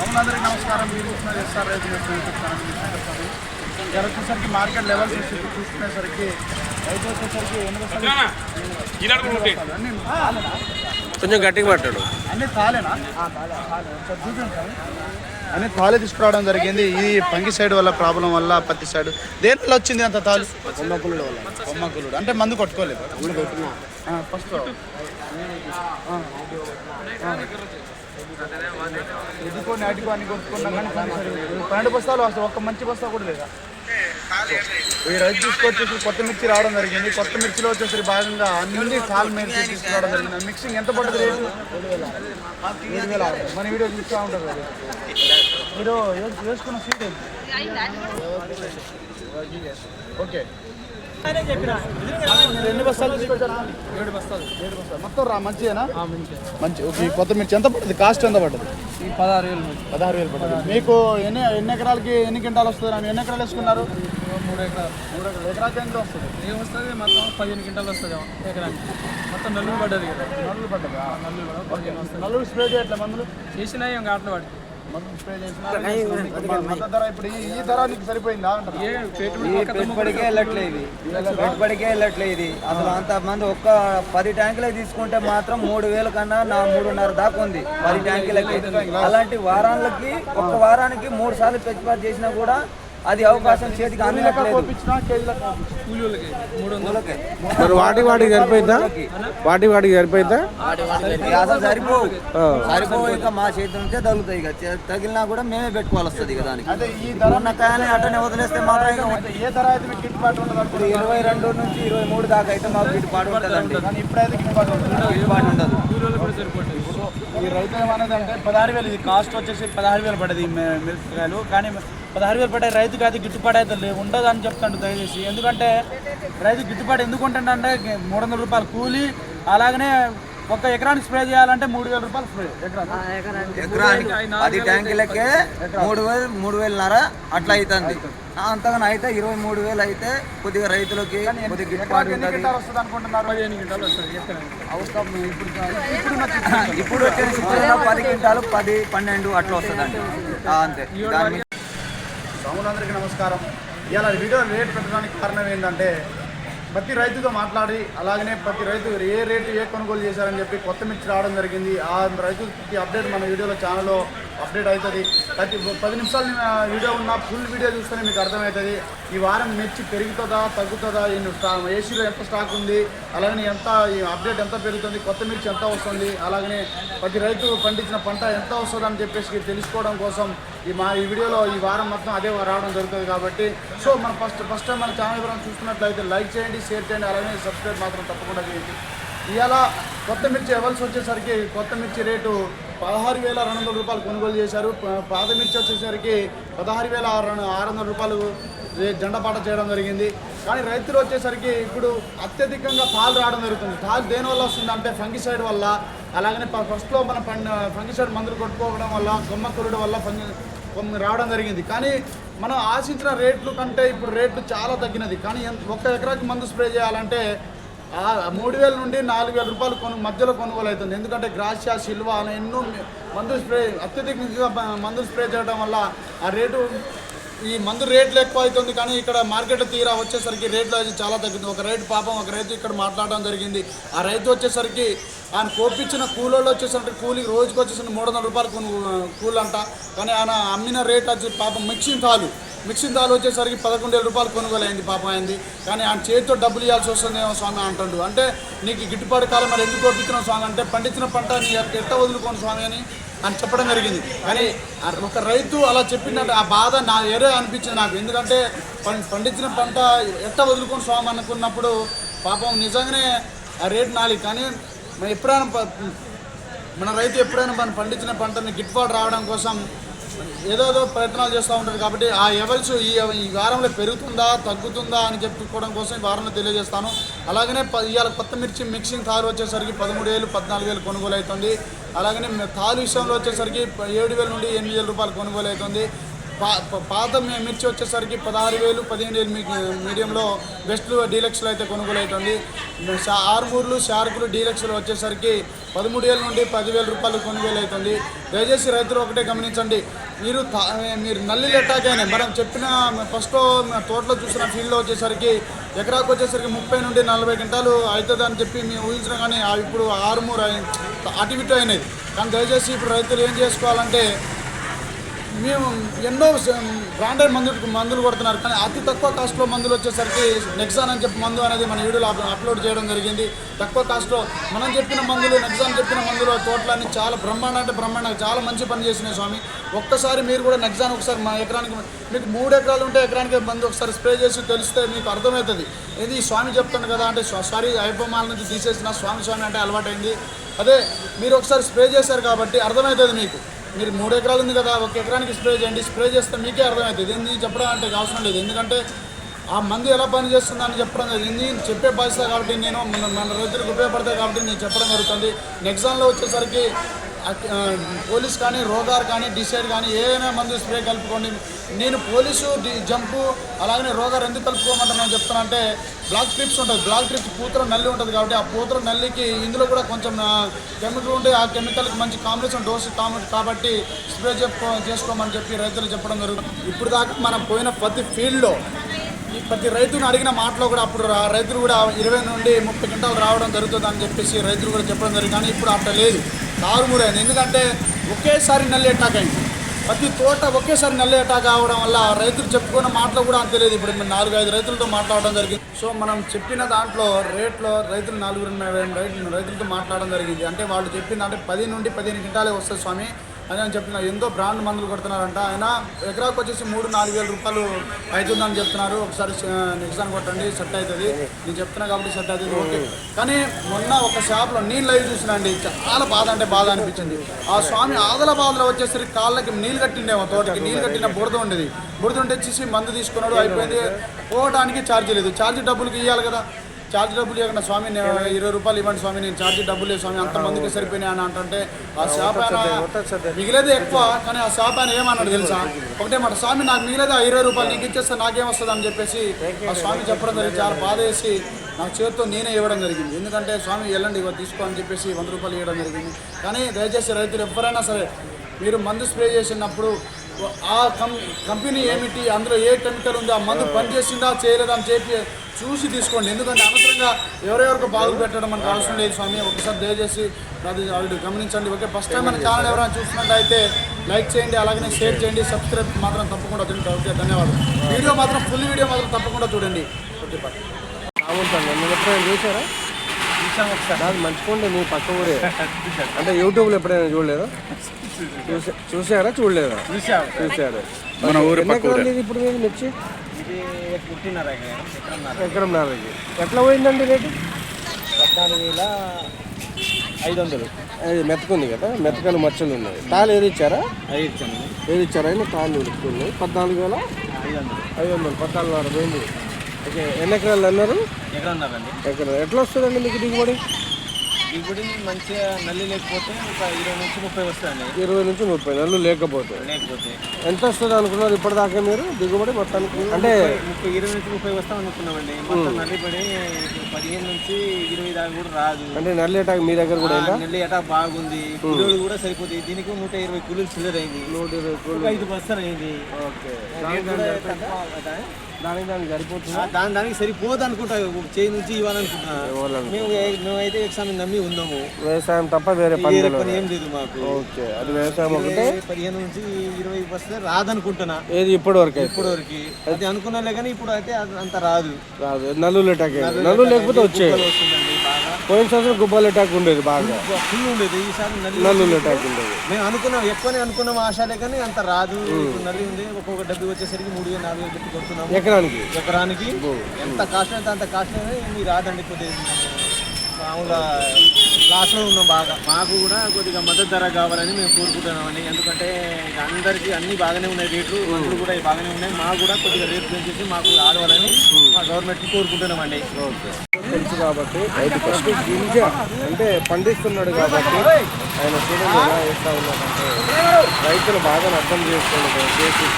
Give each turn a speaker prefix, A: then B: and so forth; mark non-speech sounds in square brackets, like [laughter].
A: నమస్కారం. మీరు చూస్తున్నారు ఎస్ఆర్ రైతు. ఇక్కడ వచ్చేసరికి మార్కెట్ లెవెల్స్ చూసుకునేసరికి రైతు వచ్చేసరికి?
B: కొంచెం గట్టిగా మాట్లాడు.
A: అన్ని తాలేనా? అన్ని తాలే తీసుకురావడం జరిగింది. ఇది పంగి సైడ్ వల్ల ప్రాబ్లం వల్ల పత్తి సైడ్. దేని వల్ల వచ్చింది అంత తాలు? కొమ్మకులుడు వల్ల. కొమ్మకులుడు. అంటే మందు కొట్టుకోలేదు. ఫస్ట్ ఎదుకొని నాటికో అని కొనుక్కున్నాం కానీ పన్నెండు బస్తాలు వస్తాయి. ఒక్క మంచి బస్తా కూడా లేదా? ఈ రైతు తీసుకొచ్చేసి కొత్త మిర్చి రావడం జరిగింది. కొత్త మిర్చిలో వచ్చేసరి భాగంగా అన్ని సాల్ మిర్చి తీసుకురావడం జరిగింది. మిక్సింగ్ ఎంత పడుతుంది రేటు? ఏడు వేల మన వీడియో చూస్తూ ఉంటారు మీరు వేసుకున్న సీట్ ఓకే. ఎన్ని బస్తాలు ఏడు బస్తాలు. ఏడు బస్తాలు. మొత్తం రా మంచిదేనా మంచి ఓకే. కొత్త మిర్చి ఎంత పడుతుంది? కాస్ట్ ఎంత పడుతుంది?
C: పదహారు వేలు
A: పదహారు వేలు పడుతుంది. మీకు ఎన్ని ఎన్ని ఎకరాలకి ఎన్ని క్వింటాలు వస్తుంది? మీరు ఎన్ని ఎకరాలు వేసుకున్నారు?
C: మూడు ఎకరాలు.
A: మూడు ఎకరాలు. ఎకరాకి ఎంత వస్తుంది?
C: ఏం వస్తుంది? మొత్తం పదిహేను క్వింటాలు వస్తుంది ఎకరానికి. మొత్తం నల్లులు పడ్డది కదా.
A: నల్లులు పడ్డదా
C: నల్లులు
A: నల్లులు స్ప్రే చేయట్లే మందులు?
C: చేసినాయి ఇంకా ఆటలు వాడికి
A: ఇప్పుడు ఈ- ధర నీకు సరిపోయిందా
D: పెట్టుబడికే వెళ్ళట్లేదు పెట్టుబడికే వెళ్ళట్లేదు అసలు అంత మంది ఒక్క పది ట్యాంకులే తీసుకుంటే మాత్రం మూడు వేల కన్నా నా మూడున్నర దాకా ఉంది పది ట్యాంకులకి. అలాంటి వారాలకి ఒక్క వారానికి మూడు సార్లు పెట్టుబడి చేసినా కూడా అది అవకాశం చేతికి.
B: మరి వాటి వాటికి సరిపోయిందా? వాటి వాటికి సరిపోయిందా?
D: అసలు సరిపోవు. సరిపోవు ఇక మా చేతి నుంచే తగులుతాయి ఇక. తగిలినా కూడా మేమే పెట్టుకోవాలి వస్తుంది ఇక దానికి.
A: అంటే ఈ ధర
D: ఉన్న కాయని అట్టనే వదిలేస్తే మాత్రం
A: ఏ ధర అయితే మీకు గిట్టుబాటు ఉండదు
D: ఇరవై రెండు నుంచి ఇరవై మూడు దాకా అయితే మాకు గిట్టుబాటు ఉంటుందండి.
A: కానీ ఇప్పుడైతే గిట్టుబాటు ఉంటుంది
D: గిట్టుబాటు ఉండదు.
A: ఈ రైతు ఏమన్నది అంటే పదహారు వేలు ఇది కాస్ట్ వచ్చేసి పదహారు వేలు పడ్డది ఈ మి- మిరపకాయలు. కానీ పదహారు వేలు పడ్డాయి. రైతుకి అది గిట్టుబాటు అయితే లే- ఉండదు అని చెప్తాడు దయచేసి. ఎందుకంటే రైతు గిట్టుబాటు ఎందుకు ఉంటుందంటే మూడు వందల రూపాయలు కూలి అలాగనే ఒక ఎకరానికి స్ప్రే చేయాలంటే మూడు వేల రూపాయలు స్ప్రే. ఎకరానికి.
D: పది ట్యాంకులకే మూడు వేలు మూడు వేలున్నర అట్లా అవుతుంది అంతగానో అయితే ఇరవై మూడు వేలు అయితే కొద్దిగా రైతులకి కొద్దిగా గిట్టుబాటు
A: వస్తుంది అనుకుంటున్నారు?
C: వస్తుంది.
A: అవసరం ఇప్పుడు ఇప్పుడున్న situation.
D: ఇప్పుడు వచ్చే సిచ్యువేషన్ పది క్వింటాలు పది పన్నెండు అట్లా వస్తుందండి. ఆ, అంతే. దాని మీద
A: నమస్కారం. ఇవాళ వీడియో రేట్ పెట్టడానికి కారణం ఏంటంటే ప్రతి రైతుతో మాట్లాడి అలాగనే ప్రతి రైతు ఏ రేటు ఏ కొనుగోలు చేశారని చెప్పి కొత్త మిర్చి రావడం జరిగింది. ఆ రైతుకి అప్డేట్ మన వీడియోలో ఛానల్లో అప్డేట్ అవుతుంది. ప్రతి పది నిమిషాలు వీడియో ఉన్న ఫుల్ వీడియో చూస్తేనే మీకు అర్థమవుతుంది. ఈ వారం మిర్చి పెరుగుతుందా తగ్గుతుందా ఎన్ని ఏసీలో ఎంత స్టాక్ ఉంది? అలాగనే ఎంత ఈ అప్డేట్ ఎంత పెరుగుతుంది? కొత్త మిర్చి ఎంత వస్తుంది? అలాగనే ప్రతి రైతు పండించిన పంట ఎంత వస్తుంది అని చెప్పేసి తెలుసుకోవడం కోసం ఈ మా ఈ వీడియోలో ఈ వారం మొత్తం అదే రావడం జరుగుతుంది కాబట్టి సో మన ఫస్ట్ ఫస్ట్ టైం మన ఛానల్ ఎవరైనా చూస్తున్నట్లయితే లైక్ చేయండి షేర్ చేయండి అలాగే సబ్స్క్రైబ్ మాత్రం తప్పకుండా చేయండి. ఇవాళ కొత్త మిర్చి ఎవల్స్ వచ్చేసరికి కొత్త మిర్చి రేటు పదహారు వేల రెండు వందల రూపాయలు కొనుగోలు చేశారు. పాత మిర్చి వచ్చేసరికి పదహారు వేల ఆరు వందల రూపాయలు జెండపాట చేయడం జరిగింది. కానీ రైతులు వచ్చేసరికి ఇప్పుడు అత్యధికంగా తాలు రావడం జరుగుతుంది. తాలు దేనివల్ల వస్తుంది అంటే ఫంగిసైడ్ వల్ల అలాగనే ప- ఫస్ట్లో మనం ఫంగిసైడ్ మందులు కొట్టుకోవడం వల్ల కొమ్మ కురుడు వల్ల ఫంగి కొన్ని రావడం జరిగింది. కానీ మనం ఆశించిన రేట్లు కంటే ఇప్పుడు రేట్లు చాలా తగ్గినది. కానీ ఎంత- ఒక్క ఎకరాకి మందు స్ప్రే చేయాలంటే మూడు వేల నుండి నాలుగు వేల రూపాయలు కొను మధ్యలో కొనుగోలు అవుతుంది ఎందుకంటే గ్రాసియా సిల్వా అనే ఎన్నో మందు స్ప్రే అత్యధికంగా మందు స్ప్రే చేయడం వల్ల ఆ రేటు ఈ మందు రేట్లు ఎక్కువ అవుతుంది కానీ ఇక్కడ మార్కెట్ తీరా వచ్చేసరికి రేట్లు అయితే చాలా తగ్గింది ఒక రైతు పాపం ఒక రైతు ఇక్కడ మాట్లాడడం జరిగింది. ఆ రైతు వచ్చేసరికి ఆయన కోపించిన కూలోళ్ళు వచ్చేసరికి కూలి రోజుకి వచ్చేసిన మూడు వందల రూపాయలు కొను కూలు అంట కానీ ఆయన అమ్మిన రేట్ వచ్చి పాపం మిక్సింగ్ తాలు. మిక్సింగ్ తాలు వచ్చేసరికి పదకొండు వేల రూపాయలు కొనుగోలు అయింది పాపం అయింది కానీ ఆయన చేతితో డబ్బులు ఇవ్వాల్సి వస్తుందేమో స్వామి అంటుండు. అంటే నీకు గిట్టుబాటు కాలం మరి ఎందుకు కోపించిన స్వామి? అంటే పండించిన పంట నీ ఎట్ట వదులుకోను స్వామి అని అని చెప్పడం జరిగింది. కానీ ఒక రైతు అలా చెప్పినట్టు ఆ బాధ నా ఏరే అనిపించింది నాకు. ఎందుకంటే పండించిన పంట ఎట్ట వదులుకొని స్వామి అనుకున్నప్పుడు పాపం నిజంగానే ఆ రేటు నాలి కానీ మనం ఎప్పుడైనా మన రైతు ఎప్పుడైనా మనం పండించిన పంటని గిట్టుబాటు రావడం కోసం ఏదోదో ప్రయత్నాలు చేస్తూ ఉంటారు కాబట్టి ఆ ఎవల్స్ ఈ ఈ వారంలో పెరుగుతుందా తగ్గుతుందా అని చెప్పుకోవడం కోసం ఈ వారంలో తెలియజేస్తాను. అలాగనే ఇవాళ కొత్త మిర్చి మిక్సింగ్ తాలు వచ్చేసరికి పదమూడు వేలు పద్నాలుగు వేలు కొనుగోలు అవుతుంది అలాగనే తారు తాలు విషయంలో వచ్చేసరికి ఏడు వేల నుండి ఎనిమిది వేల రూపాయలు కొనుగోలు అవుతుంది పాత మి- మిర్చి వచ్చేసరికి పదహారు వేలు పదిహేను వేలు మీ- మీడియంలో బెస్ట్లు డీలక్స్లో అయితే కొనుగోలు అవుతుంది షా- ఆరుమూర్లు షార్కులు డీలక్స్లు వచ్చేసరికి పదమూడు వేల నుండి పదివేల రూపాయలు కొనుగోలు అవుతుంది దయచేసి రైతులు ఒకటే గమనించండి. మీరు తా- మీరు నల్లి లెట్టాకైనా మనం చెప్పిన ఫస్ట్ తోటలో చూసిన ఫీల్డ్లో వచ్చేసరికి ఎకరాకు వచ్చేసరికి ముప్పై నుండి నలభై గంటలు అవుతుంది అని చెప్పి మేము ఊహించడం కానీ ఇప్పుడు ఆరుమూరు అటు ఇటు అయినాయి. కానీ దయచేసి ఇప్పుడు రైతులు ఏం చేసుకోవాలంటే మేము ఎన్నో బ్రాండెడ్ మందులు మందులు కొడుతున్నారు. కానీ అతి తక్కువ కాస్ట్లో మందులు వచ్చేసరికి నెక్సాన్ అని చెప్పి మందు అనేది మన వీడియోలో అప్లోడ్ చేయడం జరిగింది. తక్కువ కాస్ట్లో మనం చెప్పిన మందులు నెక్సాన్ చెప్పిన మందులు తోటలన్నీ చాలా బ్రహ్మాండ అంటే బ్రహ్మాండంగా చాలా మంచి పని చేసినాయి స్వామి. ఒక్కసారి మీరు కూడా నెక్సాన్ ఒకసారి మా ఎకరానికి మీకు మూడు ఎకరాలు ఉంటే ఎకరానికి మందు ఒకసారి స్ప్రే చేసి తెలిస్తే మీకు అర్థమవుతుంది. ఇది స్వామి చెప్తాను కదా అంటే సారీ ఐపమాల నుంచి తీసేసిన స్వామి స్వామి అంటే అలవాటైంది. అదే మీరు ఒకసారి స్ప్రే చేశారు కాబట్టి అర్థమవుతుంది మీకు. మీరు మూడు ఎకరాలు ఉంది కదా ఒక ఎకరానికి స్ప్రే చేయండి. స్ప్రే చేస్తే మీకే అర్థమవుతుంది. ఏంది చెప్పడం అంటే అవసరం లేదు. ఎందుకంటే ఆ మంది ఎలా పని చేస్తుందని చెప్పడం జరిగింది నేను చెప్పే బాధ్యత కాబట్టి నేను మన మన రైతులకు ఉపయోగపడతాయి కాబట్టి నేను చెప్పడం జరుగుతుంది. నెక్సాన్లో వచ్చేసరికి పోలీస్ కానీ రోగార్ కానీ డిసైడ్ కానీ ఏదైనా మందు స్ప్రే కలుపుకోండి. నేను పోలీసు జంపు అలాగనే రోగార్ ఎందుకు కలుపుకోమంటున్నాను చెప్తాను అంటే బ్లాక్ ట్రిప్స్ ఉంటుంది బ్లాక్ ట్రిప్స్ పూతల నల్లి ఉంటుంది కాబట్టి ఆ పూతల నల్లికి ఇందులో కూడా కొంచెం కెమికల్ ఉంటే ఆ కెమికల్కి మంచి కాంబినేషన్ డోసు కాబట్టి స్ప్రే చెప్పుకో చేసుకోమని చెప్పి రైతులు చెప్పడం జరుగుతుంది. ఇప్పుడు దాకా మనం పోయిన ప్రతి ఫీల్డ్లో ఈ ప్రతి రైతును అడిగిన మాటలో కూడా అప్పుడు రైతులు కూడా ఇరవై నుండి ముప్పై గంటలు రావడం జరుగుతుంది అని చెప్పేసి రైతులు కూడా చెప్పడం జరిగింది. కానీ ఇప్పుడు అట్లా లేదు. తారుమూరైంది ఎందుకంటే ఒకేసారి నల్లి అటాక్ అయింది. ప్రతి తోట ఒకేసారి నల్లి అటాక్ అవడం వల్ల రైతులు చెప్పుకున్న మాటలు కూడా అంత లేదు. ఇప్పుడు మేము నాలుగు ఐదు రైతులతో మాట్లాడడం జరిగింది. సో మనం చెప్పిన దాంట్లో రేట్లో రైతులు నాలుగు రైతులు రైతులతో మాట్లాడడం జరిగింది. అంటే వాళ్ళు చెప్పింది అంటే పది నుండి పదిహేను క్వింటాలే వస్తుంది స్వామి. అని అని చెప్తున్నారు ఎంతో బ్రాండ్ మందులు కొడుతున్నారంట. ఆయన ఎకరాకు వచ్చేసి మూడు నాలుగు వేల రూపాయలు అవుతుందని చెప్తున్నారు. ఒకసారి నెక్స్ట్ కొట్టండి సెట్ అవుతుంది. నేను చెప్తున్నా కాబట్టి సెట్ అవుతుంది ఓకే. కానీ మొన్న ఒక షాప్లో నీళ్ళు అవి చూసినండి చాలా బాధ అంటే బాధ అనిపించింది. ఆ స్వామి ఆదల బాధలో వచ్చేసరికి కాళ్ళకి నీళ్ళు కట్టిండేమో తోటకి నీళ్ళు కట్టిన బురద ఉండేది. బురద ఉంటే చూసి మందు తీసుకున్నాడు అయిపోయింది. పోవడానికి ఛార్జీ లేదు. ఛార్జీ డబ్బులకి ఇవ్వాలి కదా. ఛార్జ్ డబ్బులు ఇవ్వకుండా స్వామి నేను ఇరవై రూపాయలు ఇవ్వండి స్వామి నేను ఛార్జ్ డబ్బులు లేదు స్వామి అంత మందికి సరిపోయినాయి అని అంటుంటే ఆ షాప్ ఆయన మిగిలేదే ఎక్కువ కానీ ఆ షాప్ ఆయన ఏమన్నాడు తెలుసా? ఒకటే మాట స్వామి నాకు మిగిలేదు ఆ ఇరవై రూపాయలు నీకు ఇచ్చేస్తే నాకేం వస్తుంది అని చెప్పేసి ఆ స్వామి చెప్పడం జరిగింది. చాలా బాధ వేసి నాకు చేతితో నేనే ఇవ్వడం జరిగింది. ఎందుకంటే స్వామి వెళ్ళండి ఇవ్వ తీసుకో అని చెప్పేసి వంద రూపాయలు ఇవ్వడం జరిగింది. కానీ దయచేసి రైతులు ఎవరైనా సరే మీరు మందు స్ప్రే చేసినప్పుడు ఆ కం కంపెనీ ఏమిటి? అందులో ఏ కెమికల్ ఉందో? ఆ మందు పనిచేసిందా? చేయలేదా అని చెప్పి చూసి తీసుకోండి. ఎందుకంటే అనవసరంగా ఎవరెవరికి బాగు పెట్టడం మనకు అవసరం లేదు స్వామి. ఒకసారి దయచేసి అది అది గమనించండి. ఓకే ఫస్ట్ టైం మన ఛానల్ ఎవరైనా చూసినట్టయితే లైక్ చేయండి అలాగే షేర్ చేయండి సబ్స్క్రైబ్ మాత్రం తప్పకుండా చూడండి ఓకే ధన్యవాదాలు. వీడియో మాత్రం ఫుల్ వీడియో మాత్రం తప్పకుండా చూడండి. Okay bye.
B: రావుంటాను నాకు మంచిగా మీ పక్క ఊరే. [laughs] అంటే యూట్యూబ్లో ఎప్పుడైనా చూడలేదా? చూసా చూసారా? చూడలేదా? చూసారు? మన ఊరు ఇప్పుడు మీరు మిర్చి? ఎకరం నాలుగు ఎట్లా పోయిందండి రేటు?
D: పద్నాలుగు వేల ఐదు వందలు.
B: అది మెతకుంది కదా మెతకని మచ్చలు ఉన్నాయి. తాళ్ళు ఏది ఇచ్చారా?
D: ఇచ్చాను
B: ఏది ఇచ్చారా? అయినా తాళ్ళు ఉడుకున్నాయి పద్నాలుగు వేల
D: ఐదు వందలు.
B: ఐదు వందలు. పద్నాలుగు వేల పోయింది. ఓకే ఎన్ని ఎకరాలు అన్నారు?
D: ఎకరన్నరండి
B: ఎకరం. ఎట్లా వస్తుందండి మీకు దిగుబడి?
D: దిగుబడి మంచిగా నల్లి లేకపోతే ఒక ఇరవై నుంచి ముప్పై వస్తాయండి
B: ఇరవై నుంచి ముప్పై నెలలు లేకపోతే.
D: లేకపోతే.
B: ఎంత వస్తుంది అనుకున్నారు ఇప్పటిదాకా మీరు దిగుబడి మొత్తానికి? అంటే
D: ముప్పై ఇరవై నుంచి ముప్పై వస్తాం అనుకున్నామండి. మొత్తం నల్లి పడి పదిహేను నుంచి ఇరవై దాకా కూడా రాదు.
B: అంటే నల్లి అటాక్ మీ దగ్గర కూడా
D: నల్లి ఎటా బాగుంది. కూలీలు కూడా సరిపోతాయి. దీనికి నూట ఇరవై కూలీలు అయింది
B: నూట ఇరవై
D: ఒక ఐదు బస్తాలు అయింది.
B: ఓకే. దానికి దానికి సరిపోతుంది?
D: దాని దానికి సరిపోదు అనుకుంటా. చేయి నుంచి ఇవ్వాలనుకుంటున్నా
B: ఇవ్వాలను.
D: మేము మేమైతే ఎగ్జామ్ నమ్మి ఉన్నాము.
B: వ్యవసాయం తప్ప వేరే పని
D: ఏం లేదు మాకు.
B: ఓకే అది వ్యవసాయం ఒకటే?
D: పదిహేను నుంచి ఇరవై వస్తే రాదనుకుంటున్నా.
B: ఏది ఇప్పటి వరకు అయితే?
D: ఇప్పటి వరకు అది అనుకున్నాలే కానీ ఇప్పుడు అయితే అది అంత రాదు.
B: రాదు. నల్లులు అటాక్ అయింది నల్లు లేకపోతే
D: వస్తుందండి. బాగా
B: పోయిన సంవత్సరం గుబ్బలు అటాక్ ఉండేది బాగా.
D: ఫుల్ ఉండేది ఈసారి నల్లి
B: నల్లులు అటాక్ ఉండేది.
D: మేము అనుకున్నాం ఎక్కువనే అనుకున్నాం ఆశాలే కానీ అంత రాదు నల్లి ఉంది ఒక్కొక్క డబ్బు వచ్చేసరికి మూడు వేలు నాలుగు వేలు పెట్టి కొడుతున్నాము.
B: ఎకరానికి?
D: ఎకరానికి. ఎంత కాస్ట్ అయితే అంత కాస్ట్ మీ రాదండి కొద్దిగా. మామూలుగా లాస్లో ఉన్నాం బాగా. మాకు కూడా కొద్దిగా మద్దతు ధర కావాలని మేము కోరుకుంటున్నామండి. ఎందుకంటే అందరికీ అన్ని బాగానే ఉన్నాయి రేట్లు మందులు కూడా బాగానే ఉన్నాయి. మాకు కూడా కొద్దిగా రేట్లు పెంచేసి మాకు ఆడవాలని మా గవర్నమెంట్కి కోరుకుంటున్నామండి.
B: తెలుసు కాబట్టి రైతు ఫస్ట్ గింజ అంటే పండిస్తున్నాడు కాబట్టి ఆయన చూడండి ఎలా వేస్తా ఉన్నాడంటే రైతులు బాగా అర్థం చేసుకోండి దయచేసి.